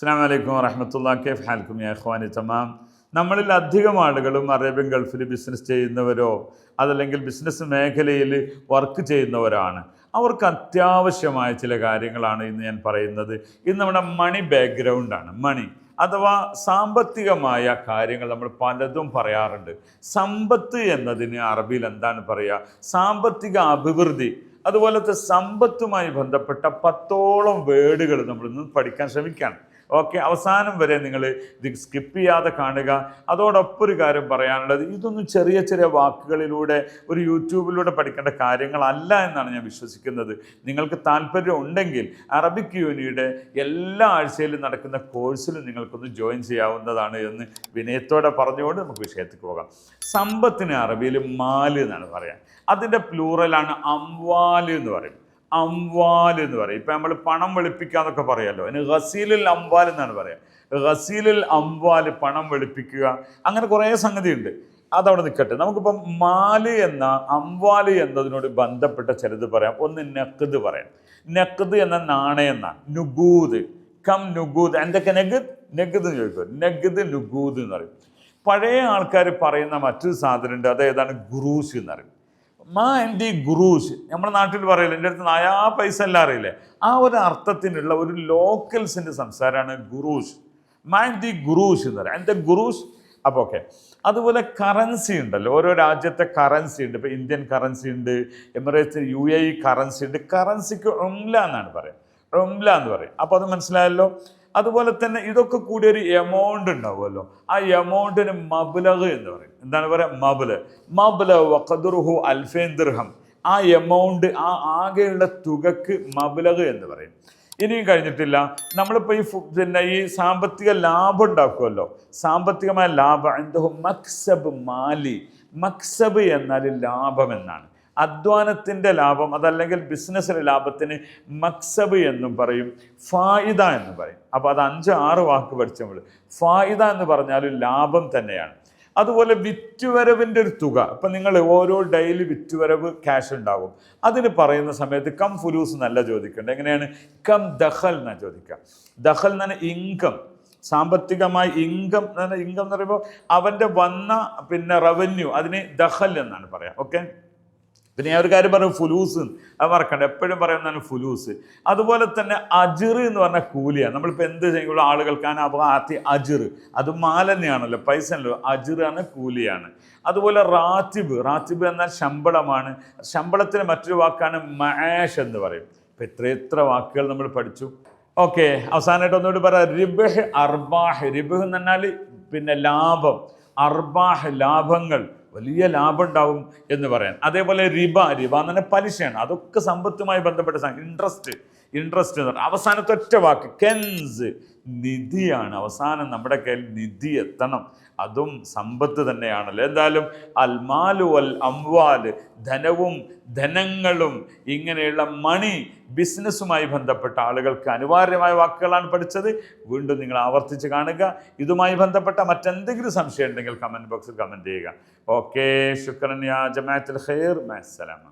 അസ്സാം വലൈക്കും വറഹമത്തുള്ള കേഫ് ഹാൽക്കും യാ ഖ്വാനി തമാം. നമ്മളിൽ അധികം ആളുകളും അറേബ്യൻ ഗൾഫിൽ ബിസിനസ് ചെയ്യുന്നവരോ അതല്ലെങ്കിൽ ബിസിനസ് മേഖലയിൽ വർക്ക് ചെയ്യുന്നവരാണ്. അവർക്ക് അത്യാവശ്യമായ ചില കാര്യങ്ങളാണ് ഇന്ന് ഞാൻ പറയുന്നത്. ഇത് നമ്മുടെ മണി ബാക്ക്ഗ്രൗണ്ടാണ് മണി അഥവാ സാമ്പത്തികമായ കാര്യങ്ങൾ നമ്മൾ പലതും പറയാറുണ്ട്. സമ്പത്ത് എന്നതിന് അറബിയിൽ എന്താണ് പറയുക സാമ്പത്തിക അഭിവൃദ്ധി. അതുപോലത്തെ സമ്പത്തുമായി ബന്ധപ്പെട്ട പത്തോളം വേർഡുകൾ നമ്മൾ ഇന്ന് പഠിക്കാൻ ശ്രമിക്കുകയാണ് ഓക്കെ അവസാനം വരെ നിങ്ങൾ ഇത് സ്കിപ്പ് ചെയ്യാതെ കാണുക. അതോടൊപ്പം ഒരു കാര്യം പറയാനുള്ളത് ഇതൊന്നും ചെറിയ ചെറിയ വാക്കുകളിലൂടെ ഒരു യൂട്യൂബിലൂടെ പഠിക്കേണ്ട കാര്യങ്ങളല്ല എന്നാണ് ഞാൻ വിശ്വസിക്കുന്നത്. നിങ്ങൾക്ക് താല്പര്യം ഉണ്ടെങ്കിൽ അറബിക് യൂണിയുടെ എല്ലാ ആഴ്ചയിലും നടക്കുന്ന കോഴ്സിലും നിങ്ങൾക്കൊന്ന് ജോയിൻ ചെയ്യാവുന്നതാണ് എന്ന് വിനയത്തോടെ പറഞ്ഞുകൊണ്ട് നമുക്ക് വിഷയത്തിൽ പോകാം. സമ്പത്തിന് അറബിയിൽ മാൽ എന്നാണ് പറയാം. അതിന്റെ പ്ലൂറലാണ് അംവാൽ എന്ന് പറയും. അംവാൽ എന്ന് പറയും. ഇപ്പം നമ്മൾ പണം വെളുപ്പിക്കുക എന്നൊക്കെ പറയാമല്ലോ അതിന് ഗസീലുൽ അംവാൽ എന്നാണ് പറയുക ഗസീലുൽ അംവാൽ പണം വെളുപ്പിക്കുക. അങ്ങനെ കുറേ സംഗതിയുണ്ട്. അതവിടെ നിൽക്കട്ടെ. നമുക്കിപ്പം മാൽ എന്ന അംവാൽ എന്നതിനോട് ബന്ധപ്പെട്ട ചിലത് പറയാം. ഒന്ന് നഖദ് പറയാം. നഖദ് എന്ന നാണയെന്ന നുഗൂദ്. കം നുഗൂദ്. എന്തൊക്കെ നഗദ് നഗദ് എന്ന് ചോദിക്കും നഗദ് നുഗൂദ് എന്ന് പറയും. പഴയ ആൾക്കാർ പറയുന്ന മറ്റൊരു സാധനമുണ്ട്. അത് ഏതാണ്? ഗുറൂസ് എന്ന് മാ എന്റെ ഗുറൂസ് നമ്മുടെ നാട്ടിൽ പറയില്ല എന്റെ അടുത്ത് നായാ പൈസ എല്ലാം അറിയില്ലേ? ആ ഒരു അർത്ഥത്തിനുള്ള ഒരു ലോക്കൽസിന്റെ സംസാരമാണ് ഗുറൂസ് മാ എന്റെ ഗുറൂസ് എന്ന് പറയാം. എന്റെ ഗുറൂസ് അപ്പോൾ ഓക്കെ അതുപോലെ കറൻസി ഉണ്ടല്ലോ. ഓരോ രാജ്യത്തെ കറൻസി ഉണ്ട്. ഇപ്പോൾ ഇന്ത്യൻ കറൻസി ഉണ്ട് എമിറേറ്റ്സ് യു എ കറൻസി ഉണ്ട്. കറൻസിക്ക് റംല എന്നാണ് പറയുക. റംല എന്ന് പറയും. അപ്പോൾ അത് മനസ്സിലായല്ലോ? അതുപോലെ തന്നെ ഇതൊക്കെ കൂടി ഒരു എമൗണ്ട് ഉണ്ടാവുമല്ലോ. ആ എമൗണ്ടിന് മബുലഹ് എന്ന് പറയും. എന്താണ് പറയുക മബുൽ. മബുല വഖദുർഹു അൽഫേൻ ദിർഹം. ആ എമൗണ്ട് ആ ആകെയുള്ള തുകക്ക് മബുലഹ് എന്ന് പറയും. ഇനിയും കഴിഞ്ഞിട്ടില്ല. നമ്മളിപ്പോൾ ഈ പിന്നെ ഈ സാമ്പത്തിക ലാഭം ഉണ്ടാക്കുമല്ലോ. സാമ്പത്തികമായ ലാഭം എന്തോ മക്സബ് മാലി. മക്സബ് എന്നാൽ ലാഭം എന്നാണ്. അധ്വാനത്തിന്റെ ലാഭം അതല്ലെങ്കിൽ ബിസിനസ്സിലെ ലാഭത്തിന് മക്സബ് എന്നും പറയും ഫായിദ എന്നും പറയും. അപ്പോൾ അത് അഞ്ച് ആറ് വാക്ക് പഠിച്ച നമ്മൾ ഫായിദ എന്ന് പറഞ്ഞാൽ ലാഭം തന്നെയാണ്. അതുപോലെ വിറ്റുവരവിന്റെ ഒരു തുക. ഇപ്പം നിങ്ങൾ ഓരോ ഡെയിലി വിറ്റുവരവ് ക്യാഷ് ഉണ്ടാകും അതിന് പറയുന്ന സമയത്ത് കം ഫുലൂസ് നല്ല ചോദിക്കേണ്ടത്. എങ്ങനെയാണ്? കം ദഹൽ എന്നാണ് ചോദിക്കുക. ദഹൽ എന്ന് പറഞ്ഞാൽ ഇൻകം സാമ്പത്തികമായി ഇൻകം ഇൻകം എന്ന് പറയുമ്പോൾ അവന്റെ വന്ന പിന്നെ റവന്യൂ അതിന് ദഹൽ എന്നാണ് പറയാം ഓക്കെ പിന്നെ ഞാൻ ഒരു കാര്യം പറയും ഫുലൂസ്. അത് മറക്കണ്ട എപ്പോഴും പറയുന്നതാണ് ഫുലൂസ്. അതുപോലെ തന്നെ അജിർ എന്ന് പറഞ്ഞ കൂലിയാണ്. നമ്മളിപ്പോൾ എന്ത് ചെയ്യുമ്പോൾ ആളുകൾക്കാണ് അപ്പോൾ ആത്തി അജിർ. അത് മാലന്യാണല്ലോ പൈസ അല്ലോ അജിറാണ് കൂലിയാണ്. അതുപോലെ റാത്തിബ്. റാത്തിബ് എന്നാൽ ശമ്പളമാണ്. ശമ്പളത്തിന് മറ്റൊരു വാക്കാണ് മാഷ് എന്ന് പറയും. ഇപ്പം എത്ര എത്ര വാക്കുകൾ നമ്മൾ പഠിച്ചു. ഓക്കെ അവസാനമായിട്ട് ഒന്നുകൂടി പറയാം. റിബഹ് അർബാഹ്. റിബഹ് എന്ന് പറഞ്ഞാൽ പിന്നെ ലാഭം. അർബാഹ് ലാഭങ്ങൾ. വലിയ ലാഭം ഉണ്ടാവും എന്ന് പറയാൻ. അതേപോലെ റിബ റിബ എന്ന് പറഞ്ഞാൽ പലിശയാണ്. അതൊക്കെ സമ്പത്തുമായി ബന്ധപ്പെട്ട ഇൻട്രസ്റ്റ് ഇൻട്രസ്റ്റ് എന്ന് പറഞ്ഞാൽ അവസാനത്തെ ഒറ്റ വാക്ക്. കെൻസ് നിധിയാണ്. അവസാനം നമ്മുടെ കയ്യിൽ നിധി എത്തണം. അതും സമ്പത്ത് തന്നെയാണല്ലോ. എന്തായാലും അൽമാലു അൽ അംവാൽ ധനവും ധനങ്ങളും ഇങ്ങനെയുള്ള മണി ബിസിനസ്സുമായി ബന്ധപ്പെട്ട ആളുകൾക്ക് അനിവാര്യമായ വാക്കുകളാണ് പഠിച്ചത്. വീണ്ടും നിങ്ങൾ ആവർത്തിച്ച് കാണുക. ഇതുമായി ബന്ധപ്പെട്ട മറ്റെന്തെങ്കിലും സംശയം ഉണ്ടെങ്കിൽ കമന്റ് ബോക്സിൽ കമന്റ് ചെയ്യുക. ഓക്കെ ശുക്രൻ യാ ജമാഅത്തുൽ ഖൈർ. മഅസ്സലാമ